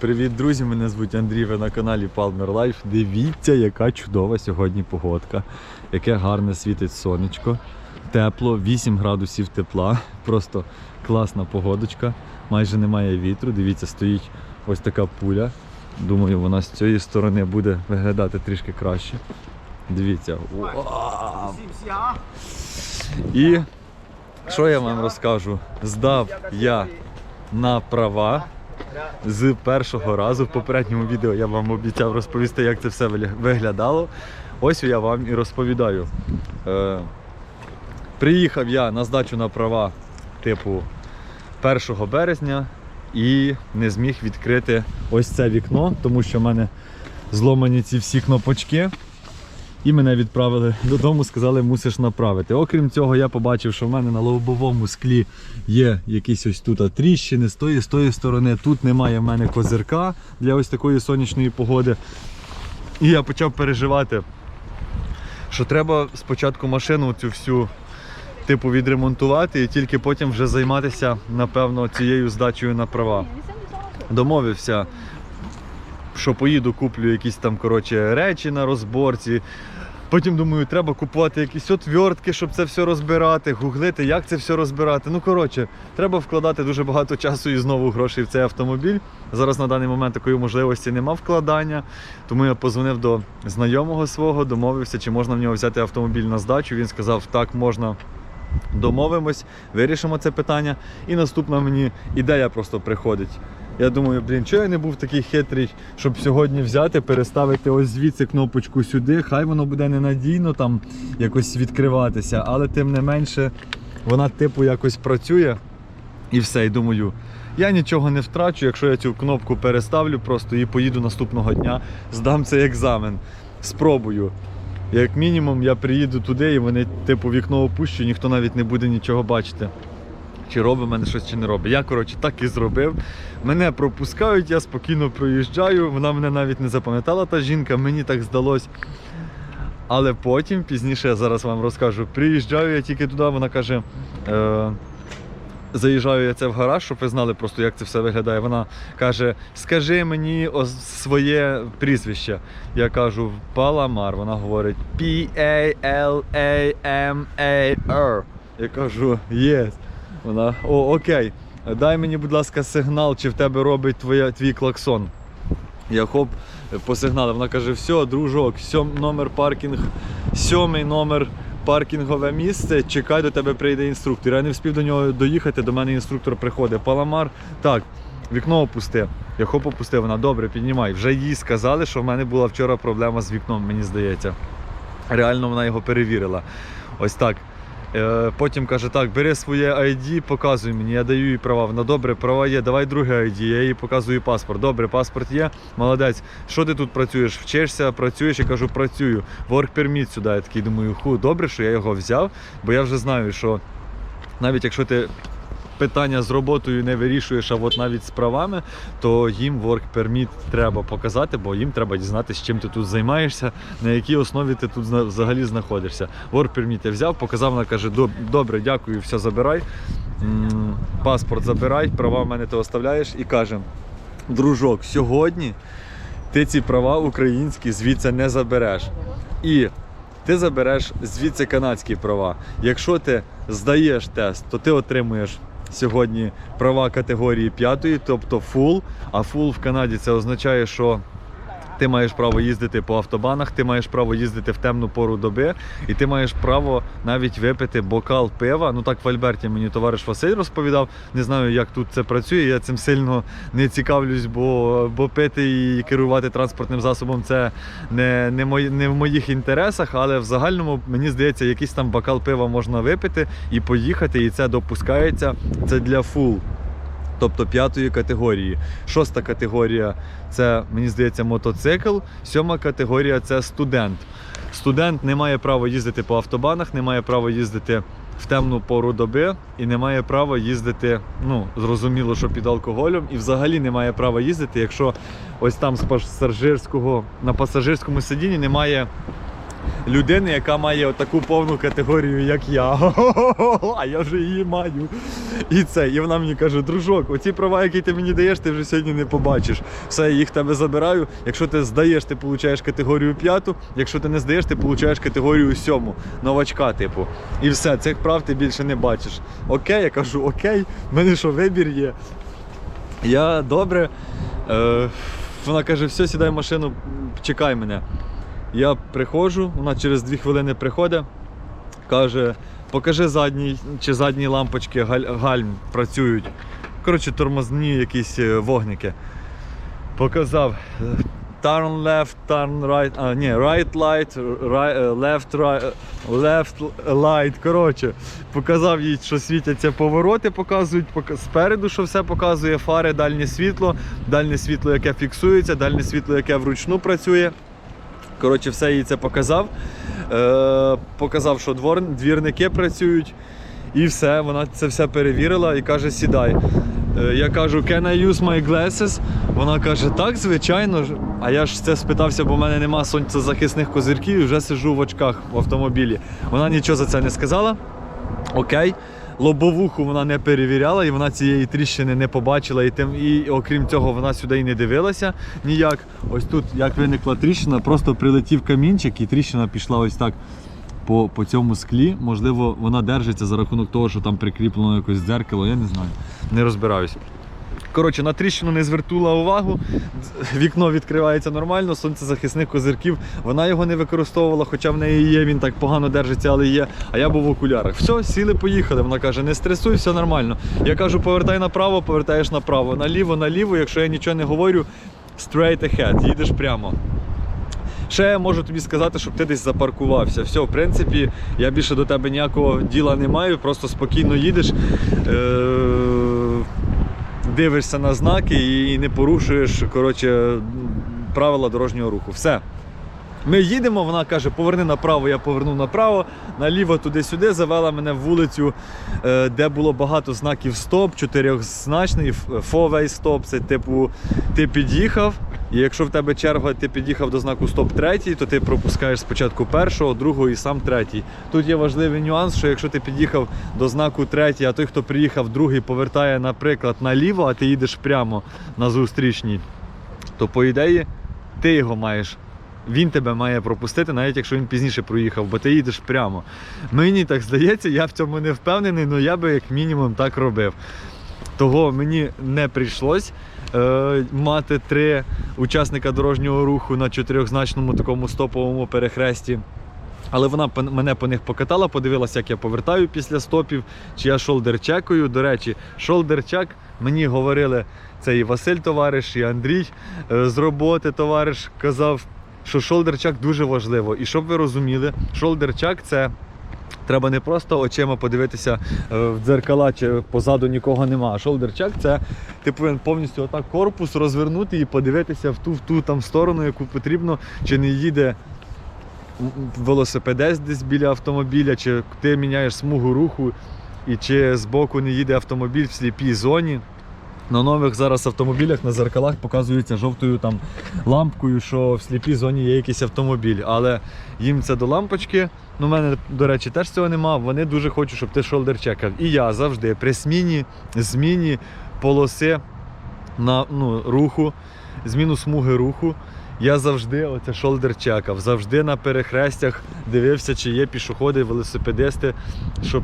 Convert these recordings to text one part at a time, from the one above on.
Привіт, друзі! Мене звуть Андрій, ви на каналі Palmer Life. Дивіться, яка чудова сьогодні погодка. Яке гарне світить сонечко. Тепло, 8 градусів тепла. Просто класна погодочка. Майже немає вітру. Дивіться, стоїть ось така пуля. Думаю, вона з цієї сторони буде виглядати трішки краще. Дивіться. Вау! І що я вам розкажу? Здав я на права з першого разу. В попередньому відео я вам обіцяв розповісти, як це все виглядало. Ось я вам і розповідаю. Е, приїхав я на здачу на права типу 1 березня і не зміг відкрити ось це вікно, тому що в мене зломані ці всі кнопочки. І мене відправили додому, сказали, мусиш направити. Окрім цього, я побачив, що в мене на лобовому склі є якісь ось тут тріщини з тої, з тої сторони. Тут немає в мене козирка для ось такої сонячної погоди. І я почав переживати, що треба спочатку машину цю всю типу відремонтувати і тільки потім вже займатися, напевно, цією здачею на права. Домовився, що поїду, куплю якісь там коротше, речі на розборці. Потім думаю, треба купувати якісь отвертки, щоб це все розбирати, гуглити, як це все розбирати. Ну коротше, треба вкладати дуже багато часу і знову грошей в цей автомобіль. Зараз на даний момент такої можливості нема вкладання. Тому я позвонив до знайомого свого, домовився, чи можна в нього взяти автомобіль на здачу. Він сказав, так можна. Домовимось, вирішимо це питання. І наступна мені ідея просто приходить. Я думаю, блін, чого я не був такий хитрий, щоб сьогодні взяти, переставити ось звідси кнопочку сюди. Хай воно буде ненадійно там якось відкриватися, але тим не менше вона типу якось працює. І все, і думаю, я нічого не втрачу, якщо я цю кнопку переставлю просто і поїду наступного дня, здам цей екзамен. Спробую. Як мінімум, я приїду туди і вони, типу, вікно опущу, ніхто навіть не буде нічого бачити. Чи робить мене щось, чи не робить. Я, коротше, так і зробив. Мене пропускають, я спокійно проїжджаю. Вона мене навіть не запам'ятала, та жінка, мені так здалось. Але потім, пізніше, я зараз вам розкажу, приїжджаю я тільки туди, вона каже. Е- Заїжджаю я це в гараж, щоб ви знали просто, як це все виглядає. Вона каже: Скажи мені своє прізвище. Я кажу Паламар. Вона говорить P-A-L-A-M-A-R. Я кажу, єс. Вона, о, окей. Дай мені, будь ласка, сигнал, чи в тебе робить твоя, твій клаксон. Я хоп, посигнали. Вона каже, все, дружок, сьом, номер паркінг, сьомий номер паркінгове місце. Чекай, до тебе прийде інструктор. Я не встиг до нього доїхати, до мене інструктор приходить. Паламар, так, вікно опусти. Я хоп опустив, вона добре, піднімай. Вже їй сказали, що в мене була вчора проблема з вікном, мені здається. Реально вона його перевірила. Ось так. Е, Потім каже, так, бери своє ID, показуй мені, я даю їй права. Вона добре, права є, давай друге ID, я їй показую паспорт. Добре, паспорт є, молодець. Що ти тут працюєш? Вчишся, працюєш? Я кажу, працюю. Work permit сюди. Я такий думаю, ху, добре, що я його взяв, бо я вже знаю, що навіть якщо ти питання з роботою не вирішуєш, а от навіть з правами, то їм work permit треба показати, бо їм треба дізнатися, чим ти тут займаєшся, на якій основі ти тут взагалі знаходишся. Work permit я взяв, показав, вона каже, добре, дякую, все забирай. Паспорт забирай, права в мене ти оставляєш і каже, дружок, сьогодні ти ці права українські звідси не забереш. І ти забереш звідси канадські права. Якщо ти здаєш тест, то ти отримуєш сьогодні права категорії 5, тобто фул. А фул в Канаді це означає, що ти маєш право їздити по автобанах, ти маєш право їздити в темну пору доби, і ти маєш право навіть випити бокал пива. Ну так в Альберті мені товариш Василь розповідав. Не знаю, як тут це працює. Я цим сильно не цікавлюсь, бо, бо пити і керувати транспортним засобом це не, не, мої, не в моїх інтересах, але в загальному мені здається, якийсь там бокал пива можна випити і поїхати, і це допускається. Це для фул. Тобто п'ятої категорії. Шоста категорія це, мені здається, мотоцикл. Сьома категорія це студент. Студент не має права їздити по автобанах, не має права їздити в темну пору доби і не має права їздити, ну, зрозуміло, що під алкоголем, і взагалі не має права їздити, якщо ось там з пасажирського, на пасажирському сидінні немає людини, яка має таку повну категорію, як я. А я вже її маю. І це, і вона мені каже, дружок, оці права, які ти мені даєш, ти вже сьогодні не побачиш. Все, їх тебе забираю. Якщо ти здаєш, ти получаєш категорію п'яту. Якщо ти не здаєш, ти получаєш категорію сьому, новачка, типу. І все, цих прав ти більше не бачиш. Окей, я кажу, окей, в мене що вибір є. Я добре. Е, вона каже, все, сідай в машину, чекай мене. Я приходжу, вона через дві хвилини приходить, каже, покажи задній чи задні лампочки галь- гальм працюють. Коротше, тормозні якісь е, вогники. Показав. е, Turn left, turn right, а, ні, right light, right, е, left, right, left light. Коротше, показав їй, що світяться повороти, показують пока- спереду, що все показує, фари, дальнє світло, дальнє світло, яке фіксується, дальнє світло, яке вручну працює. Коротше, все їй це показав. Е, показав, що двор, двірники працюють. І все, вона це все перевірила і каже, сідай. Е, я кажу, can I use my glasses? Вона каже, так, звичайно. А я ж це спитався, бо в мене нема сонцезахисних козирків і вже сиджу в очках в автомобілі. Вона нічого за це не сказала. Окей. Лобовуху вона не перевіряла, і вона цієї тріщини не побачила. І, тим, і окрім цього, вона сюди і не дивилася ніяк. Ось тут, як виникла тріщина, просто прилетів камінчик, і тріщина пішла ось так по, по цьому склі. Можливо, вона держиться за рахунок того, що там прикріплено якось дзеркало, я не знаю. Не розбираюсь. Коротше, на тріщину не звертула увагу. Вікно відкривається нормально, сонцезахисних козирків. Вона його не використовувала, хоча в неї є, він так погано держиться, але є. А я був в окулярах. Все, сіли, поїхали. Вона каже, не стресуй, все нормально. Я кажу, повертай направо, повертаєш направо, наліво, наліво. Якщо я нічого не говорю, straight ahead, їдеш прямо. Ще я можу тобі сказати, щоб ти десь запаркувався. Все, в принципі, я більше до тебе ніякого діла не маю, просто спокійно їдеш, е- дивишся на знаки і не порушуєш коротше, правила дорожнього руху. Все. Ми їдемо, вона каже, поверни направо, я повернув направо, наліво туди-сюди, завела мене в вулицю, е, де було багато знаків стоп, чотирьохзначний, фовей стоп. Це типу, ти під'їхав, і якщо в тебе черга, ти під'їхав до знаку стоп третій, то ти пропускаєш спочатку першого, другого і сам третій. Тут є важливий нюанс, що якщо ти під'їхав до знаку третій, а той, хто приїхав другий, повертає, наприклад, наліво, а ти їдеш прямо на зустрічній, то по ідеї ти його маєш. Він тебе має пропустити, навіть якщо він пізніше проїхав, бо ти їдеш прямо. Мені так здається, я в цьому не впевнений, але я би як мінімум так робив. Того мені не прийшлось е, мати три учасника дорожнього руху на чотирьохзначному такому стоповому перехресті. Але вона мене по них покатала, подивилася, як я повертаю після стопів, чи я шолдер-чекаю. До речі, шолдер-чек мені говорили, це і Василь товариш, і Андрій е, з роботи товариш казав, що шолдер-чек дуже важливо. І щоб ви розуміли, шолдер-чек це. Треба не просто очима подивитися е, в дзеркала, чи позаду нікого нема. А шолдер-чек це ти повинен повністю отак корпус розвернути і подивитися в ту в ту там сторону, яку потрібно, чи не їде велосипедець десь біля автомобіля, чи ти міняєш смугу руху, і чи збоку не їде автомобіль в сліпій зоні. На нових зараз автомобілях на зеркалах показується жовтою там лампкою, що в сліпій зоні є якийсь автомобіль. Але їм це до лампочки. Ну, в мене, до речі, теж цього нема. Вони дуже хочуть, щоб ти шолдер чекав. І я завжди при сміні, зміні полоси на ну, руху, зміну смуги руху. Я завжди оце шолдер чекав, завжди на перехрестях дивився, чи є пішоходи, велосипедисти, щоб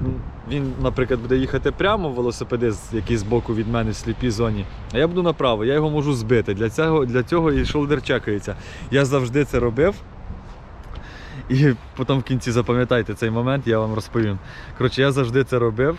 він, наприклад, буде їхати прямо велосипедист, який збоку від мене в сліпій зоні, а я буду направо, я його можу збити. Для цього, для цього і шолдер чекається. Я завжди це робив. І потім в кінці запам'ятайте цей момент, я вам розповім. Коротше, я завжди це робив.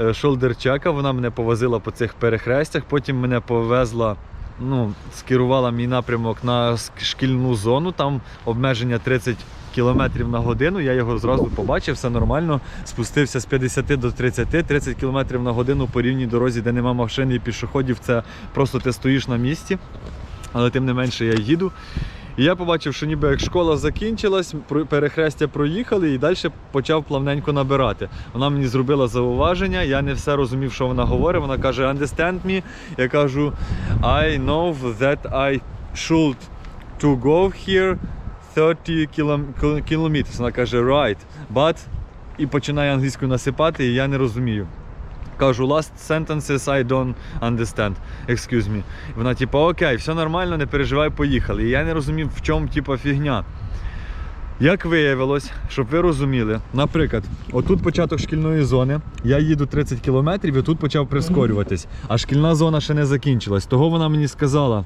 Е, Шолдер чека, вона мене повозила по цих перехрестях, потім мене повезла, ну, скерувала мій напрямок на шкільну зону, там обмеження 30 км на годину. Я його зразу побачив, все нормально. Спустився з 50 до 30, 30 км на годину по рівній дорозі, де нема машин і пішоходів. Це просто ти стоїш на місці. Але тим не менше я їду. І я побачив, що ніби як школа закінчилась, перехрестя проїхали і далі почав плавненько набирати. Вона мені зробила зауваження, я не все розумів, що вона говорить. Вона каже, understand me. Я кажу, I know that I should to go here 30 кілом- kilometers. Вона каже, right, but і починає англійською насипати, і я не розумію. Кажу, last sentences I don't understand. Excuse me. Вона, типу, окей, все нормально, не переживай, поїхали. І я не розумів, в чому, типу, фігня. Як виявилось, щоб ви розуміли, наприклад, отут початок шкільної зони, я їду 30 кілометрів і тут почав прискорюватись, а шкільна зона ще не закінчилась. Того вона мені сказала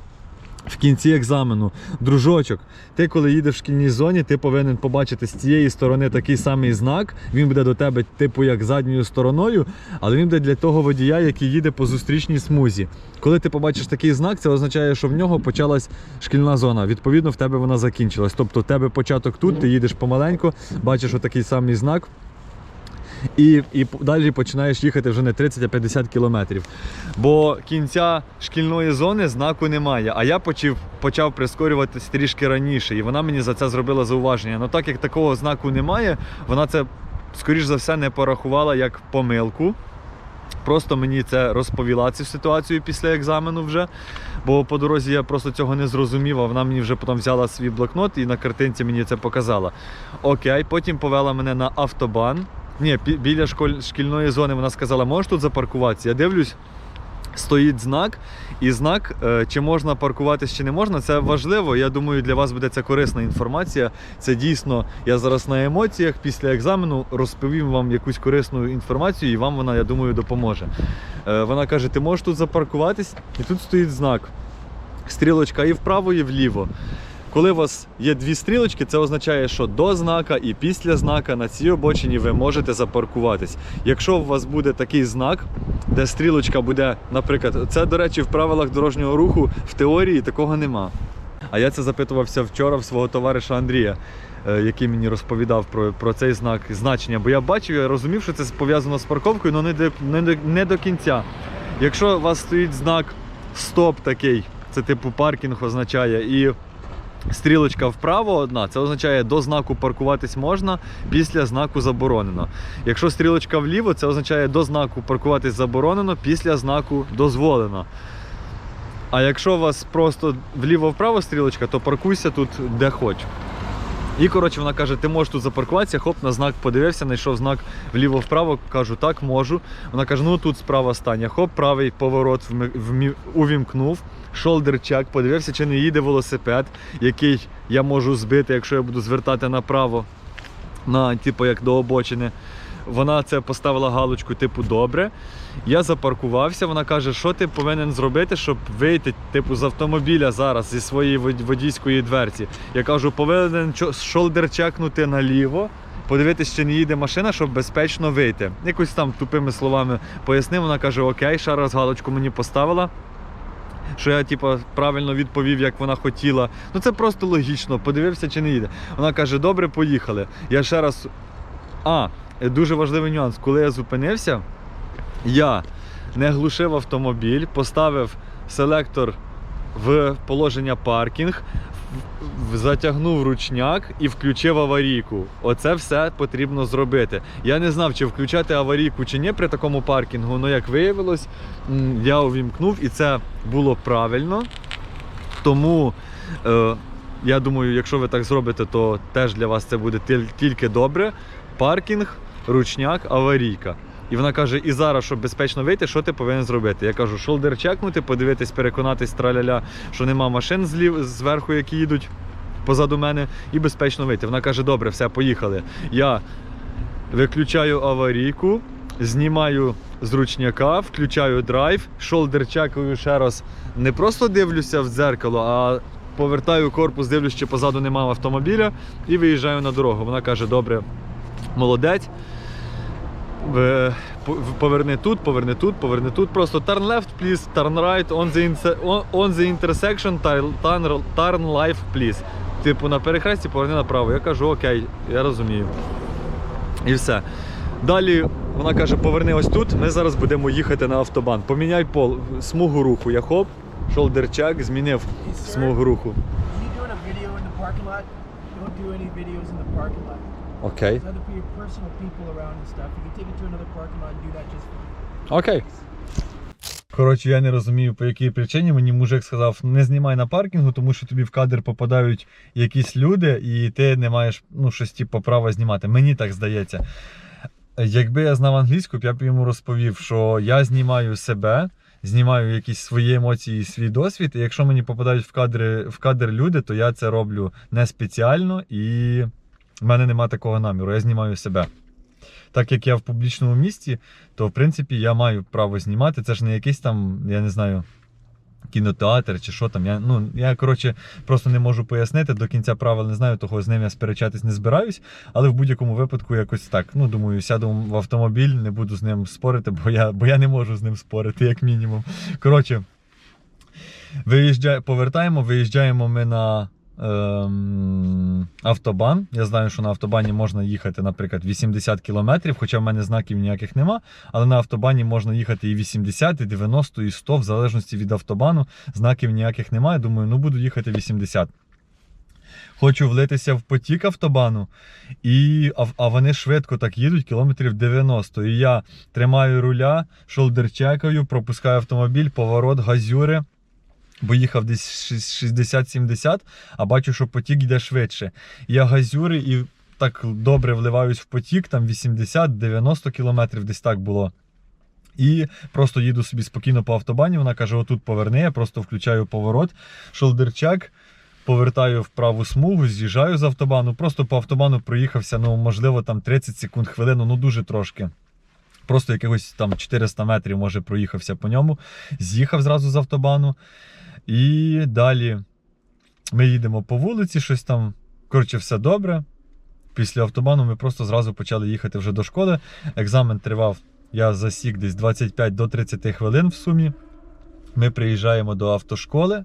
в кінці екзамену, дружочок, ти коли їдеш в шкільній зоні, ти повинен побачити з цієї сторони такий самий знак. Він буде до тебе, типу, як задньою стороною, але він буде для того водія, який їде по зустрічній смузі. Коли ти побачиш такий знак, це означає, що в нього почалась шкільна зона. Відповідно, в тебе вона закінчилась. Тобто, в тебе початок тут, ти їдеш помаленьку, бачиш отакий самий знак. І, і далі починаєш їхати вже не 30, а 50 кілометрів. Бо кінця шкільної зони знаку немає. А я почав, почав прискорюватись трішки раніше, і вона мені за це зробила зауваження. Ну так як такого знаку немає, вона це, скоріш за все, не порахувала як помилку. Просто мені це розповіла цю ситуацію після екзамену вже. Бо по дорозі я просто цього не зрозумів, а вона мені вже потім взяла свій блокнот і на картинці мені це показала. Окей, потім повела мене на автобан. Ні, біля школь... шкільної зони вона сказала, можеш тут запаркуватися. Я дивлюсь, стоїть знак, і знак, е, чи можна паркуватись, чи не можна, це важливо. Я думаю, для вас буде це корисна інформація. Це дійсно, я зараз на емоціях після екзамену розповім вам якусь корисну інформацію, і вам вона, я думаю, допоможе. Е, Вона каже: ти можеш тут запаркуватись, і тут стоїть знак. Стрілочка і вправо, і вліво. Коли у вас є дві стрілочки, це означає, що до знака і після знака на цій обочині ви можете запаркуватись. Якщо у вас буде такий знак, де стрілочка буде, наприклад, це, до речі, в правилах дорожнього руху в теорії такого нема. А я це запитувався вчора в свого товариша Андрія, е, який мені розповідав про, про цей знак значення. Бо я бачив, я розумів, що це пов'язано з парковкою, але не до, не, до, не до кінця. Якщо у вас стоїть знак стоп такий, це типу паркінг означає, і стрілочка вправо одна, це означає до знаку паркуватись можна, після знаку заборонено. Якщо стрілочка вліво, це означає до знаку паркуватись заборонено, після знаку дозволено. А якщо у вас просто вліво-вправо стрілочка, то паркуйся тут де хоч. І коротше вона каже, ти можеш тут запаркуватися, хоп, на знак подивився, знайшов знак вліво-вправо, кажу, так, можу. Вона каже, ну тут справа стання, хоп, правий поворот увімкнув, шолдер чек, подивився, чи не їде велосипед, який я можу збити, якщо я буду звертати направо, на, типу, як до обочини. Вона це поставила галочку, типу, добре. Я запаркувався. Вона каже, що ти повинен зробити, щоб вийти, типу, з автомобіля зараз зі своєї водійської дверці. Я кажу, повинен шолдер чекнути наліво, подивитись, чи не їде машина, щоб безпечно вийти. Якось там тупими словами пояснив. Вона каже, окей, ще раз галочку мені поставила. Що я, типу, правильно відповів, як вона хотіла. Ну це просто логічно. Подивився, чи не їде. Вона каже: добре, поїхали. Я ще раз. А, дуже важливий нюанс. Коли я зупинився, я не глушив автомобіль, поставив селектор в положення паркінг, затягнув ручняк і включив аварійку. Оце все потрібно зробити. Я не знав, чи включати аварійку чи ні при такому паркінгу, але як виявилось, я увімкнув і це було правильно. Тому е, я думаю, якщо ви так зробите, то теж для вас це буде тільки добре. Паркінг, ручняк, аварійка. І вона каже: і зараз, щоб безпечно вийти, що ти повинен зробити? Я кажу, шолдер чекнути, подивитись, переконатись траляля, що нема машин злів, зверху, які їдуть позаду мене, і безпечно вийти. Вона каже: добре, все, поїхали. Я виключаю аварійку, знімаю з ручняка, включаю драйв, шолдер чекаю ще раз. Не просто дивлюся в дзеркало, а повертаю корпус, дивлюсь, чи позаду немає автомобіля, і виїжджаю на дорогу. Вона каже: добре, молодець. Поверни тут, поверни тут, поверни тут. Просто turn left, please, turn right, on the, on- the intersection, turn, turn left, please. Типу на перехресті поверни направо. Я кажу, окей, я розумію. І все. Далі вона каже, поверни ось тут, ми зараз будемо їхати на автобан. Поміняй пол, смугу руху. Я хоп, шолдер чек, змінив смугу руху. Are you doing a video in the parking lot? Don't do any videos in the parking lot. Окей. There's other pe- personal people around and stuff. You can take it to another parking lot and do that just fine. Окей. Коротше, я не розумію, по якій причині мені мужик сказав, не знімай на паркінгу, тому що тобі в кадр попадають якісь люди, і ти не маєш ну, щось типу, права знімати. Мені так здається. Якби я знав англійську, я б йому розповів, що я знімаю себе, знімаю якісь свої емоції, і свій досвід. І якщо мені попадають в кадри, в кадр люди, то я це роблю не спеціально і в мене нема такого наміру. Я знімаю себе. Так як я в публічному місті, то в принципі я маю право знімати. Це ж не якийсь там, я не знаю, кінотеатр чи що там. Я, ну, я коротше, просто не можу пояснити. До кінця правил не знаю, того з ним я сперечатись не збираюсь. Але в будь-якому випадку якось так. Ну, думаю, сяду в автомобіль, не буду з ним спорити, бо я, бо я не можу з ним спорити, як мінімум. Коротше, виїжджає, повертаємо, виїжджаємо ми на. Ем, автобан. Я знаю, що на автобані можна їхати, наприклад, 80 км, хоча в мене знаків ніяких нема. Але на автобані можна їхати і 80, і 90, і 100, в залежності від автобану. Знаків ніяких немає. Думаю, ну буду їхати 80. Хочу влитися в потік автобану, і, а, а вони швидко так їдуть, кілометрів 90. І я тримаю руля, шолдерчекаю, пропускаю автомобіль, поворот, газюри. Бо їхав десь 60-70, а бачу, що потік йде швидше. Я газюри і так добре вливаюсь в потік, там 80-90 кілометрів десь так було. І просто їду собі спокійно по автобані. Вона каже: отут поверни, я просто включаю поворот, шолдерчак, повертаю в праву смугу, з'їжджаю з автобану. Просто по автобану проїхався, ну, можливо, там 30 секунд, хвилину, ну дуже трошки. Просто якихось там 400 метрів, може, проїхався по ньому, з'їхав зразу з автобану. І далі ми їдемо по вулиці, щось там. Коротше, все добре. Після автобану ми просто зразу почали їхати вже до школи. Екзамен тривав, я засік десь 25 до 30 хвилин в сумі. Ми приїжджаємо до автошколи.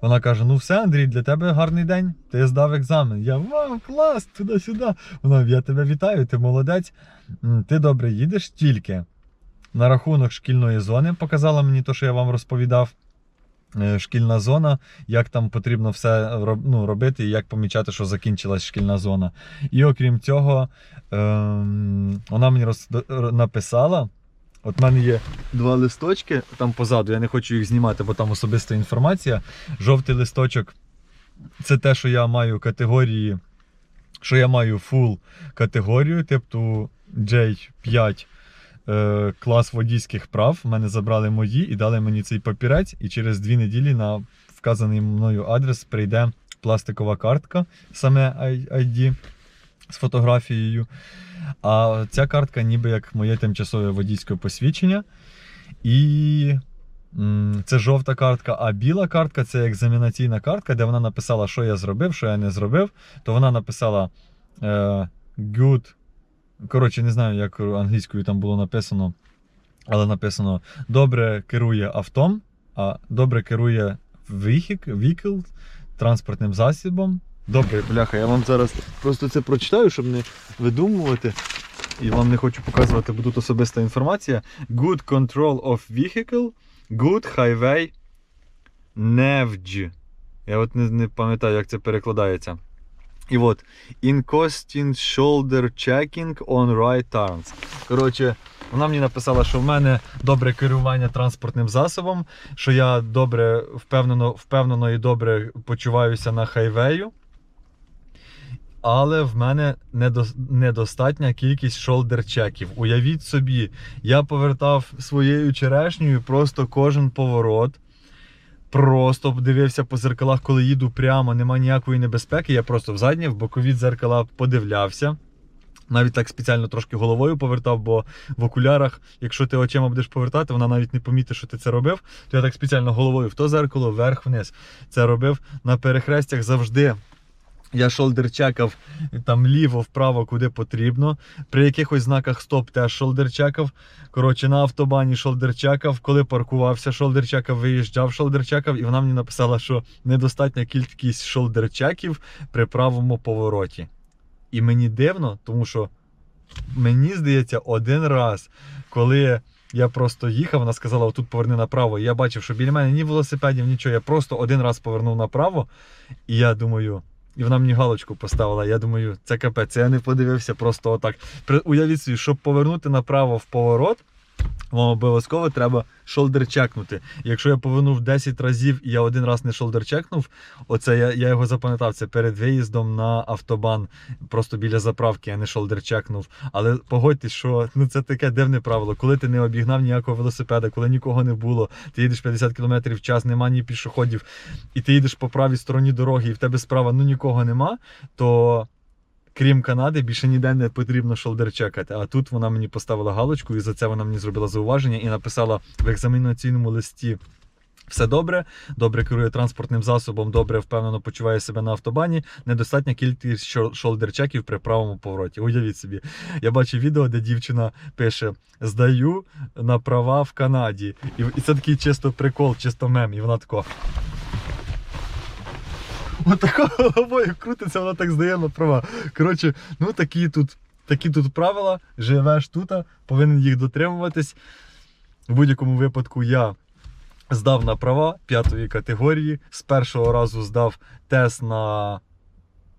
Вона каже: Ну все, Андрій, для тебе гарний день. Ти здав екзамен. Я вау, клас, туди-сюди. Вона, я тебе вітаю, ти молодець. Ти добре їдеш тільки на рахунок шкільної зони. Показала мені те, що я вам розповідав. Е, Шкільна зона, як там потрібно все ну, робити, і як помічати, що закінчилась шкільна зона. І окрім цього, ем, вона мені роз, написала. От в мене є два листочки там позаду, я не хочу їх знімати, бо там особиста інформація. Жовтий листочок це те, що я маю категорії, що я маю full категорію, тобто J5 е, клас водійських прав. В мене забрали мої і дали мені цей папірець. І через дві неділі на вказаний мною адрес прийде пластикова картка, саме ID з фотографією. А ця картка ніби як моє тимчасове водійське посвідчення. І це жовта картка, а біла картка це екзаменаційна картка, де вона написала, що я зробив, що я не зробив. То вона написала е, good. Коротше, не знаю, як англійською там було написано, але написано добре керує автом, а добре керує vehicle транспортним засобом. Добре, бляха, я вам зараз просто це прочитаю, щоб не видумувати. І вам не хочу показувати, бо тут особиста інформація. Good control of vehicle, good highway navig. Я от не, не пам'ятаю, як це перекладається. І от Incosting shoulder checking on right turns. Коротше, вона мені написала, що в мене добре керування транспортним засобом, що я добре впевнено, впевнено і добре почуваюся на хайвею. Але в мене недо- недостатня кількість шолдер-чеків. Уявіть собі, я повертав своєю черешнею просто кожен поворот. Просто дивився по зеркалах, коли їду прямо, нема ніякої небезпеки. Я просто в заднє, в бокові дзеркала подивлявся. Навіть так спеціально трошки головою повертав, бо в окулярах, якщо ти очима будеш повертати, вона навіть не помітить, що ти це робив. То я так спеціально головою в то зеркало, вверх-вниз це робив. На перехрестях завжди я шолдер чекав там ліво, вправо, куди потрібно. При якихось знаках стоп теж шолдер чекав. Коротше, на автобані шолдер чекав. Коли паркувався, шолдер чекав, виїжджав, шолдер чекав, і вона мені написала, що недостатня кількість шолдер чеків при правому повороті. І мені дивно, тому що мені здається, один раз, коли я просто їхав, вона сказала, отут поверни направо. І я бачив, що біля мене ні велосипедів, нічого. Я просто один раз повернув направо, і я думаю. І вона мені галочку поставила. Я думаю, це капець. Я не подивився просто отак. Уявіть собі, щоб повернути направо в поворот, вам обов'язково треба шолдер чекнути. Якщо я повернув 10 разів і я один раз не шолдер чекнув, оце я, я його запам'ятав. Це перед виїздом на автобан, просто біля заправки, я не шолдер чекнув. Але погодьтесь, що ну це таке дивне правило. Коли ти не обігнав ніякого велосипеда, коли нікого не було, ти їдеш 50 км в час, нема ні пішоходів, і ти їдеш по правій стороні дороги, і в тебе справа ну нікого нема, то. Крім Канади, більше ніде не потрібно шолдер чекати. А тут вона мені поставила галочку, і за це вона мені зробила зауваження і написала в екзаменаційному листі. Все добре, добре керує транспортним засобом, добре впевнено почуває себе на автобані. Недостатня кількість шо- шолдер-чеків при правому повороті. Уявіть собі, я бачив відео, де дівчина пише: здаю на права в Канаді. І це такий чисто прикол, чисто мем. І вона тако. Отако головою крутиться, вона так здає на права. Коротше, ну такі тут, такі тут правила. Живеш тут, повинен їх дотримуватись. В будь-якому випадку я здав на права п'ятої категорії. З першого разу здав тест на.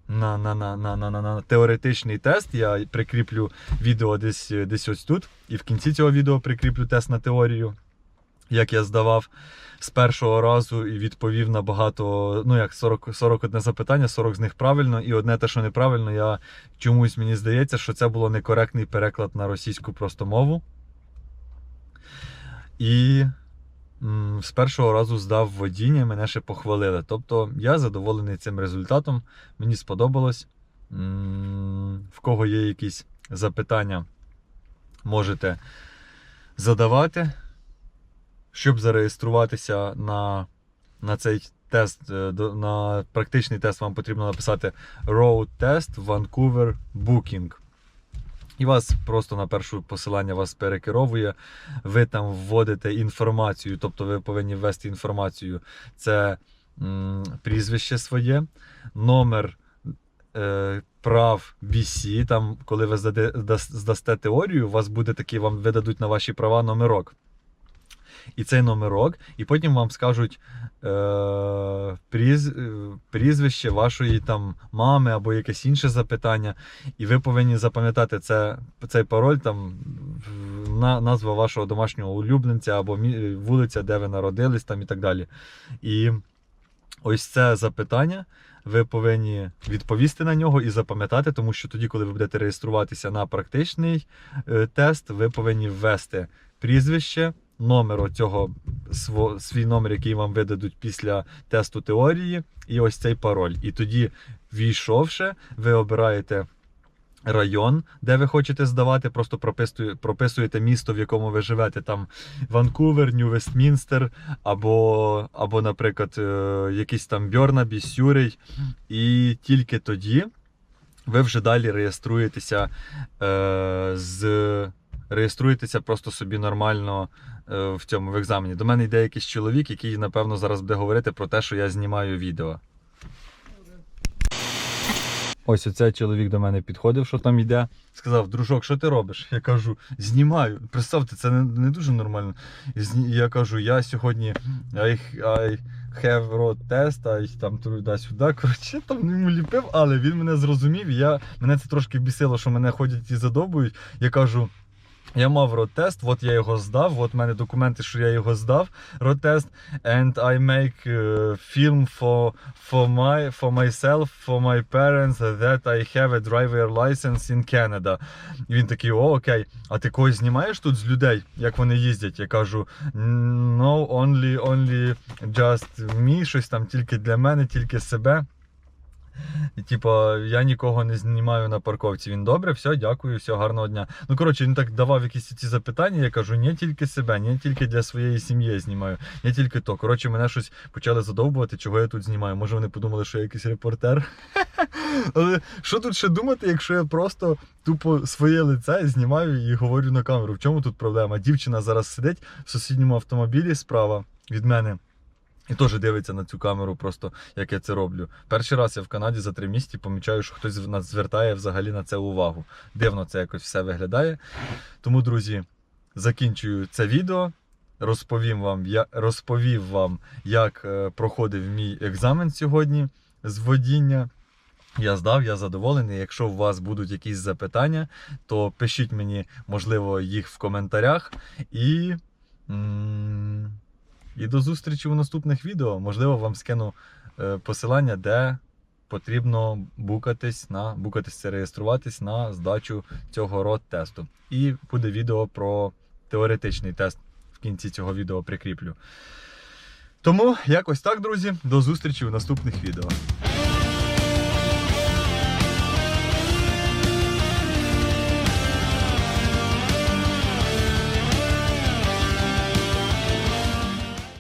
На, на, на, на, на, на, на теоретичний тест. Я прикріплю відео десь, десь ось тут. І в кінці цього відео прикріплю тест на теорію, як я здавав з першого разу і відповів на багато, ну як 40, 41 запитання, 40 з них правильно, і одне те, що неправильно, я чомусь мені здається, що це було некоректний переклад на російську просто мову. І м, з першого разу здав водіння, мене ще похвалили. Тобто я задоволений цим результатом, мені сподобалось. М, В кого є якісь запитання, можете задавати. Щоб зареєструватися на, на цей тест, е, на практичний тест, вам потрібно написати Road Test Vancouver Booking. І вас просто на перше посилання вас перекеровує. Ви там вводите інформацію, тобто ви повинні ввести інформацію. Це м, прізвище своє, номер е, прав BC. Там, коли ви здасте теорію, у вас буде такий, вам видадуть на ваші права номерок. І цей номерок, і потім вам скажуть е, пріз, е, прізвище вашої там мами або якесь інше запитання. І ви повинні запам'ятати це, цей пароль, там на, назва вашого домашнього улюбленця або мі- вулиця, де ви народились, там і так далі. І ось це запитання. Ви повинні відповісти на нього і запам'ятати, тому що тоді, коли ви будете реєструватися на практичний е, тест, ви повинні ввести прізвище, номер оцього свій номер, який вам видадуть після тесту теорії, і ось цей пароль. І тоді, війшовши, ви обираєте. Район, де ви хочете здавати, просто прописуєте місто, в якому ви живете, там Ванкувер, Нью-Вестмінстер, або, або, наприклад, е, якийсь там Бьорнабі, Сюрей. І тільки тоді ви вже далі реєструєтеся е, з. Реєструєтеся просто собі нормально е, в цьому в екзамені. До мене йде якийсь чоловік, який, напевно, зараз буде говорити про те, що я знімаю відео. Ось оцей чоловік до мене підходив, що там йде. Сказав, дружок, що ти робиш? Я кажу, знімаю. Представте, це не, не дуже нормально. І Я кажу, я сьогодні I, I have road test, I там туди-сюди. Коротше, там йому ліпив, але він мене зрозумів. Я, мене це трошки бісило, що мене ходять і задобують. Я кажу. Я мав рот-тест, от я його здав, от в мене документи, що я його здав, рот-тест, and I make uh, film for, for, my, for myself, for my parents, that I have a driver license in Canada. І він такий, о, окей, а ти когось знімаєш тут з людей, як вони їздять? Я кажу, no, only, only just me, щось там тільки для мене, тільки себе. І, Типа, я нікого не знімаю на парковці. Він добре, все, дякую, все, гарного дня. Ну, коротше, він так давав якісь ці запитання. Я кажу, не тільки себе, не тільки для своєї сім'ї знімаю, не тільки то. Коротше, мене щось почали задовбувати, чого я тут знімаю. Може, вони подумали, що я якийсь репортер. Але що тут ще думати, якщо я просто тупо своє лице знімаю і говорю на камеру? В чому тут проблема? Дівчина зараз сидить в сусідньому автомобілі справа від мене. І теж дивиться на цю камеру, просто як я це роблю. Перший раз я в Канаді за три місяці помічаю, що хтось нас звертає взагалі на це увагу. Дивно це якось все виглядає. Тому, друзі, закінчую це відео. Розповім вам, я розповів вам, як е, проходив мій екзамен сьогодні з водіння. Я здав, я задоволений. Якщо у вас будуть якісь запитання, то пишіть мені, можливо, їх в коментарях. І, і до зустрічі у наступних відео. Можливо, вам скину е, посилання, де потрібно букатись на букатись це реєструватись на здачу цього род тесту. І буде відео про теоретичний тест в кінці цього відео прикріплю. Тому якось так, друзі. До зустрічі у наступних відео.